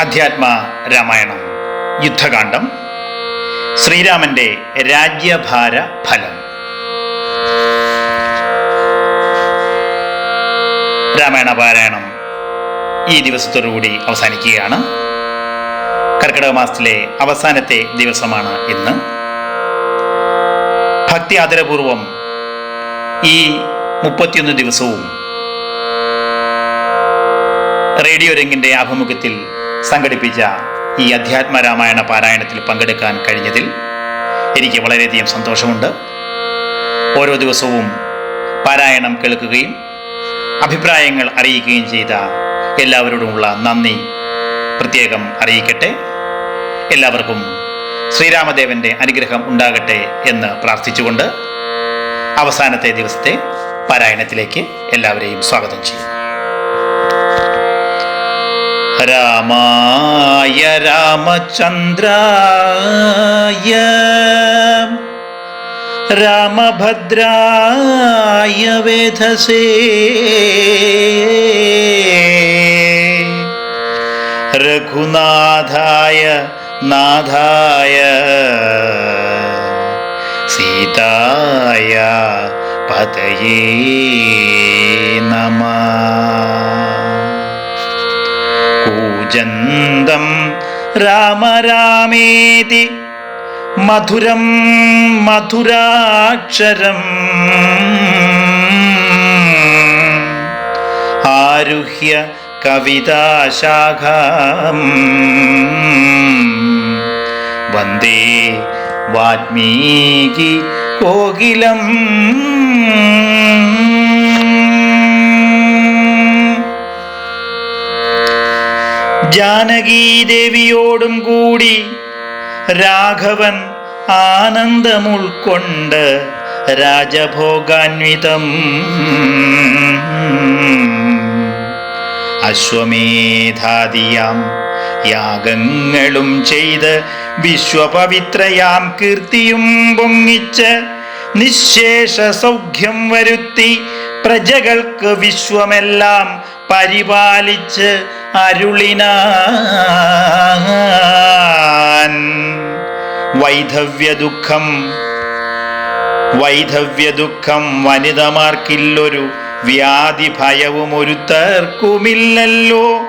അധ്യാത്മ രാമായണം. യുദ്ധകാന്ഡം. ശ്രീരാമന്റെ രാജ്യഭാര ഫലം. രാമായണ പാരായണം ഈ ദിവസത്തോടുകൂടി അവസാനിക്കുകയാണ്. കർക്കിടക മാസത്തിലെ അവസാനത്തെ ദിവസമാണ് ഇന്ന്. ഭക്തി ആദരപൂർവം ഈ മുപ്പത്തിയൊന്ന് ദിവസവും റേഡിയോ രംഗിന്റെ ആഭിമുഖ്യത്തിൽ സംഘടിപ്പിച്ച ഈ അധ്യാത്മ രാമായണ പാരായണത്തിൽ പങ്കെടുക്കാൻ കഴിഞ്ഞതിൽ എനിക്ക് വളരെയധികം സന്തോഷമുണ്ട്. ഓരോ ദിവസവും പാരായണം കേൾക്കുകയും അഭിപ്രായങ്ങൾ അറിയിക്കുകയും ചെയ്ത എല്ലാവരോടുമുള്ള നന്ദി പ്രത്യേകം അറിയിക്കട്ടെ. എല്ലാവർക്കും ശ്രീരാമദേവന്റെ അനുഗ്രഹം ഉണ്ടാകട്ടെ എന്ന് പ്രാർത്ഥിച്ചുകൊണ്ട് അവസാനത്തെ ദിവസത്തെ പാരായണത്തിലേക്ക് എല്ലാവരെയും സ്വാഗതം ചെയ്യും രാമായ രാമചന്ദ്രായ രാമഭദ്രായ വേധസേ. രഘുനാഥായ നാഥായ സീതായ പതയേ നമ. കൂജന്തം രാമ രാമേതി മധുരം മധുരാക്ഷരം. ആരുഹ്യ वन्दे വന്ദേ വാൽമീകി ജാനകീദേവിയോടും കൂടി രാഘവൻ ആനന്ദമുൾക്കൊണ്ട് രാജഭോഗാൻവിതം അശ്വമേധാദിയാം യാഗങ്ങളും ചെയ്ത് വിശ്വപവിത്രയാം കീർത്തിയും പൊങ്ങിച്ച് നിശേഷ സൗഖ്യം വരുത്തി പ്രജകൾക്ക് വിശ്വമെല്ലാം പരിപാലിച്ച് അരുളിനാൻ. വൈധവ്യ ദുഃഖം വൈധവ്യ ദുഃഖം വനിതമാർക്കില്ലൊരു വ്യാധി ഭയവും ഒരുത്തർക്കുമില്ലല്ലോ.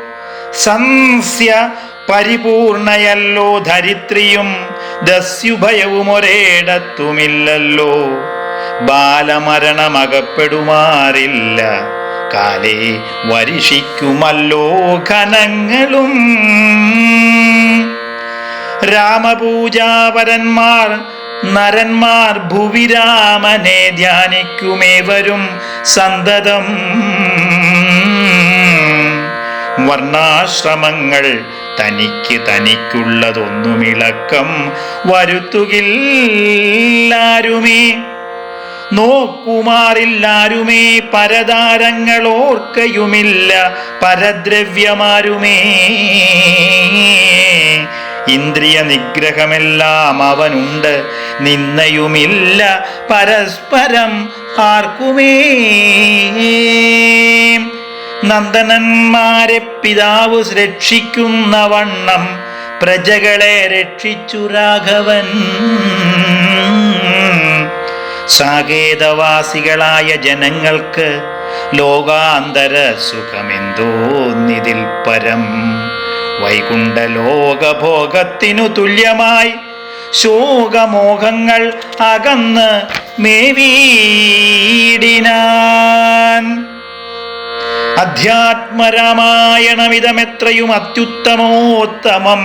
സംസ്യ പരിപൂർണയല്ലോ ധരിത്രിയും ദസ്യുഭയവും ഒരേടത്തുമില്ലല്ലോ. ബാലമരണമകപ്പെടുമാറില്ല. കാലേ വരിഷിക്കുമല്ലോ ഘനങ്ങളും. രാമപൂജാപരന്മാർ നരന്മാർ ഭുവിരാമനെ ധ്യാനിക്കുമേവരും സന്തതം. വർണാശ്രമങ്ങൾ തനിക്ക് തനിക്കുള്ളതൊന്നുമിളക്കം വരുത്തുകില്ലാരുമേ. നോക്കുമാറില്ലാരുമേ പരതാരങ്ങളോർക്കയുമില്ല പരദ്രവ്യമാരുമേ. ഇന്ദ്രിയ നിഗ്രഹമെല്ലാം അവനുണ്ട് നിന്നയുമില്ല പരസ്പരം ആർക്കുമേ. നന്ദനന്മാരെ പിതാവ് രക്ഷിക്കുന്ന വണ്ണം പ്രജകളെ രക്ഷിച്ചു രാഘവൻ. സാകേതവാസികളായ ജനങ്ങൾക്ക് ലോകാന്തര സുഖമെന്തോന്നിതിൽ പരം. വൈകുണ്ഠ ലോകഭോഗത്തിനു തുല്യമായി ശോകമോഹങ്ങൾ അകന്ന് മേവീടിനാൻ. അധ്യാത്മരാമായണമിതമെത്രയും അത്യുത്തമോത്തമം.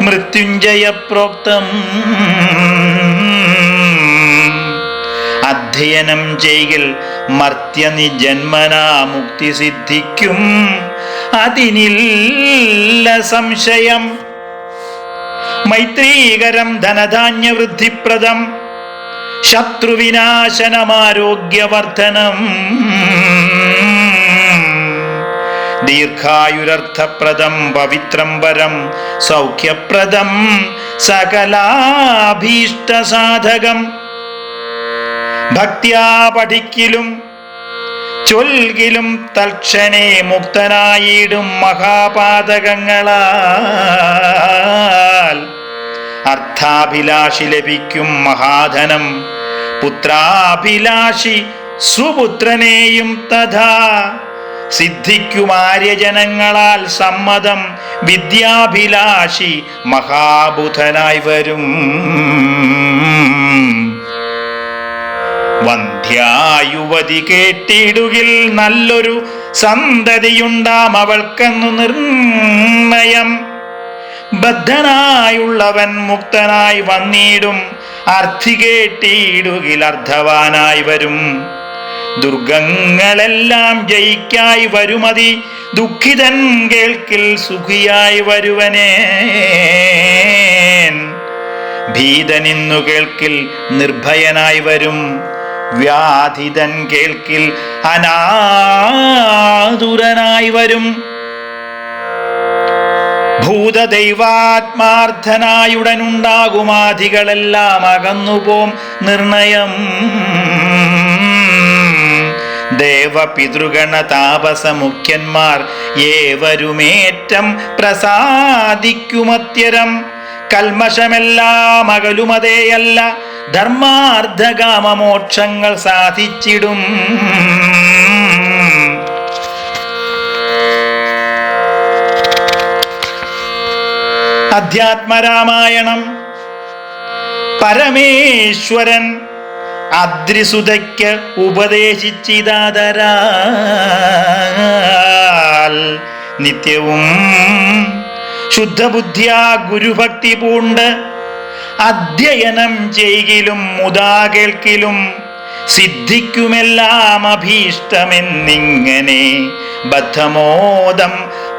മൃത്യുഞ്ജയ പ്രോക്തം അധ്യയനം ചെയ്യിൽ മർത്യനി ജന്മനാ മുക്തി സിദ്ധിക്കും അതിനില്ല സംശയം. മൈത്രീകരം ധനധാന്യ വൃദ്ധിപ്രദം ശത്രുവിനാശനമാരോഗ്യവർദ്ധനം. ദീർഘായുരർത്ഥപ്രദം പവിത്രം വരം സൗഖ്യപ്രദം സകലാഭീഷ്ടസാധകം. ഭക്ത്യാ പഠിക്കിലും ചൊൽകിലും തൽക്ഷണേ മുക്തനായിടും മഹാപാതകങ്ങളാൽ. അർത്ഥാഭിലാഷി ലഭിക്കും മഹാധനം. പുത്രാഭിലാഷി സുപുത്രനെയും തഥാ. സിദ്ധിക്കും ആര്യജനങ്ങളാൽ സമ്മതം വിദ്യാഭിലാഷി മഹാബുധനായി വരും. വന്ധ്യായുവതി കേട്ടിടുകിൽ നല്ലൊരു സന്തതിയുണ്ടാം അവൾക്കെന്നു നിർണയം. ബദ്ധനായുള്ളവൻ മുക്തനായി വന്നിടും അർത്ഥി കേട്ടിടുകിൽ അർത്ഥവാനായി വരും. ദുർഗങ്ങളെല്ലാം ജയിക്കായി വരുമതി ദുഃഖിതൻ കേൾക്കിൽ സുഖിയായി വരുവനേ ഭീതനിന്നു കേൾക്കിൽ നിർഭയനായി വരും വ്യാധിതൻ കേൾക്കിൽ അനാതുരനായി വരും. ഭൂതദൈവാത്മാർത്ഥനായുടനുണ്ടാകുമാധികളെല്ലാം അകന്നുപോം നിർണയം. ദേവപിതൃഗണ താപസ മുഖ്യന്മാർ ഏവരുമേറ്റം പ്രസാദിക്കുമത്യരം. കൽമഷമെല്ലാം അകലുമതേയല്ല ധർമാർദ്ധകാമമോക്ഷങ്ങൾ സാധിച്ചിടും. അധ്യാത്മരാമായണം. പരമേശ്വരൻ അദ്രിസുതയ്ക്ക് ഉപദേശിച്ചിതാതരാൽ നിത്യവും ശുദ്ധബുദ്ധിയാ ഗുരുഭക്തി പൂണ്ട് അധ്യയനം ചെയ്യിലും മുതാ കേൾക്കിലും സിദ്ധിക്കുമെല്ലാം അഭീഷ്ടമെന്നിങ്ങനെ ബദ്ധമോദം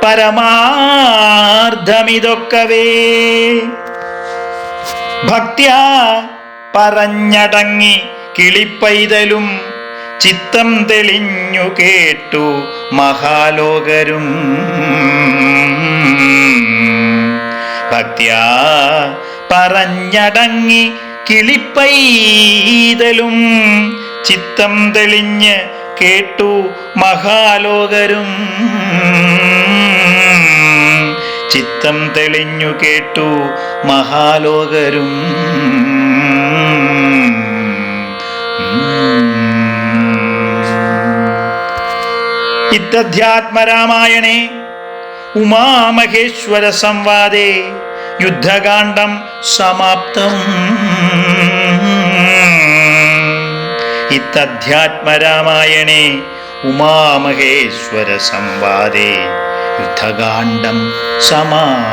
പരമാർത്ഥമിതൊക്കവേ. ഭക്ത്യാ പറഞ്ഞടങ്ങി കിളിപ്പൈതലും ചിത്തം തെളിഞ്ഞു കേട്ടു മഹാലോകരും. ഭക്ത്യാ പറഞ്ഞടങ്ങി കിളിപ്പൈതലും ചിത്തം തെളിഞ്ഞ് കേട്ടു മഹാലോകരും. ചിത്തം തെളിഞ്ഞു കേട്ടു മഹാലോകരും. ഇത്തധ്യാത്മരാമായണേ ഉമാമഹേശ്വര സംവാദേ. യുദ്ധകാന്ഡം സമാപ്തം. ഇത്തധ്യാത്മരാമായണേ ഉമാമഹേശ്വര സംവാദേ. യുദ്ധകാന്ഡം സമാ